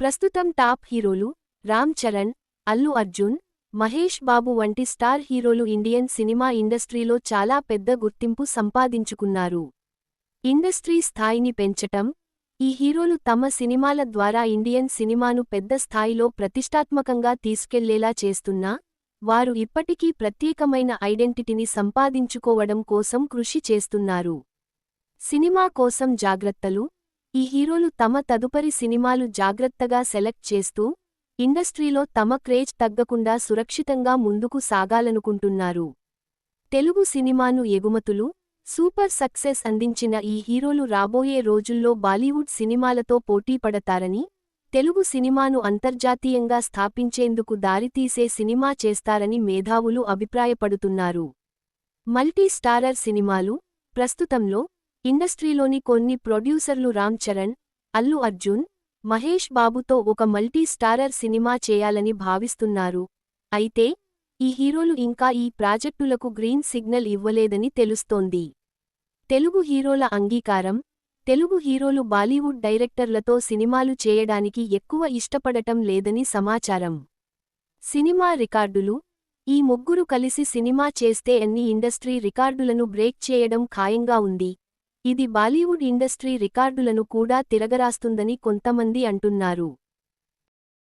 ప్రస్తుతం టాప్ హీరోలు రామ్ చరణ్ అల్లు అర్జున్ మహేష్ బాబు వంటి స్టార్ హీరోలు ఇండియన్ సినిమా ఇండస్ట్రీలో చాలా పెద్ద గుర్తింపు సంపాదించుకున్నారు. ఇండస్ట్రీ స్థాయిని పెంచటం ఈ హీరోలు తమ సినిమాల ద్వారా ఇండియన్ సినిమాను పెద్ద స్థాయిలో ప్రతిష్టాత్మకంగా తీసుకెళ్ళేలా చేస్తున్నా వారు ఇప్పటికీ ప్రత్యేకమైన ఐడెంటిటీని సంపాదించుకోవడం కోసం కృషి చేస్తున్నారు. సినిమా కోసం జాగ్రత్తలు ఈ హీరోలు తమ తదుపరి సినిమాలు జాగ్రత్తగా సెలెక్ట్ చేస్తూ ఇండస్ట్రీలో తమ క్రేజ్ తగ్గకుండా సురక్షితంగా ముందుకు సాగాలనుకుంటున్నారు. తెలుగు సినిమాను ఎగుమతులు సూపర్ సక్సెస్ అందించిన ఈ హీరోలు రాబోయే రోజుల్లో బాలీవుడ్ సినిమాలతో పోటీపడతారని తెలుగు సినిమాను అంతర్జాతీయంగా స్థాపించేందుకు దారితీసే సినిమా చేస్తారని మేధావులు అభిప్రాయపడుతున్నారు. మల్టీ స్టారర్ సినిమాలు ప్రస్తుతంలో ఇండస్ట్రీలోని కొన్ని ప్రొడ్యూసర్లు రామ్ చరణ్ అల్లు అర్జున్ మహేష్ బాబుతో ఒక మల్టీ స్టారర్ సినిమా చేయాలని భావిస్తున్నారు. అయితే ఈ హీరోలు ఇంకా ఈ ప్రాజెక్టులకు గ్రీన్ సిగ్నల్ ఇవ్వలేదని తెలుస్తోంది. తెలుగు హీరోల అంగీకారం తెలుగు హీరోలు బాలీవుడ్ డైరెక్టర్లతో సినిమాలు చేయడానికి ఎక్కువ ఇష్టపడటం లేదని సమాచారం. సినిమా రికార్డులు ఈ ముగ్గురు కలిసి సినిమా చేస్తే అన్ని ఇండస్ట్రీ రికార్డులను బ్రేక్ చేయడం ఖాయంగా ఉంది. ఇది బాలీవుడ్ ఇండస్ట్రీ రికార్డులను కూడా తిరగరాస్తుందని కొంతమంది అంటున్నారు.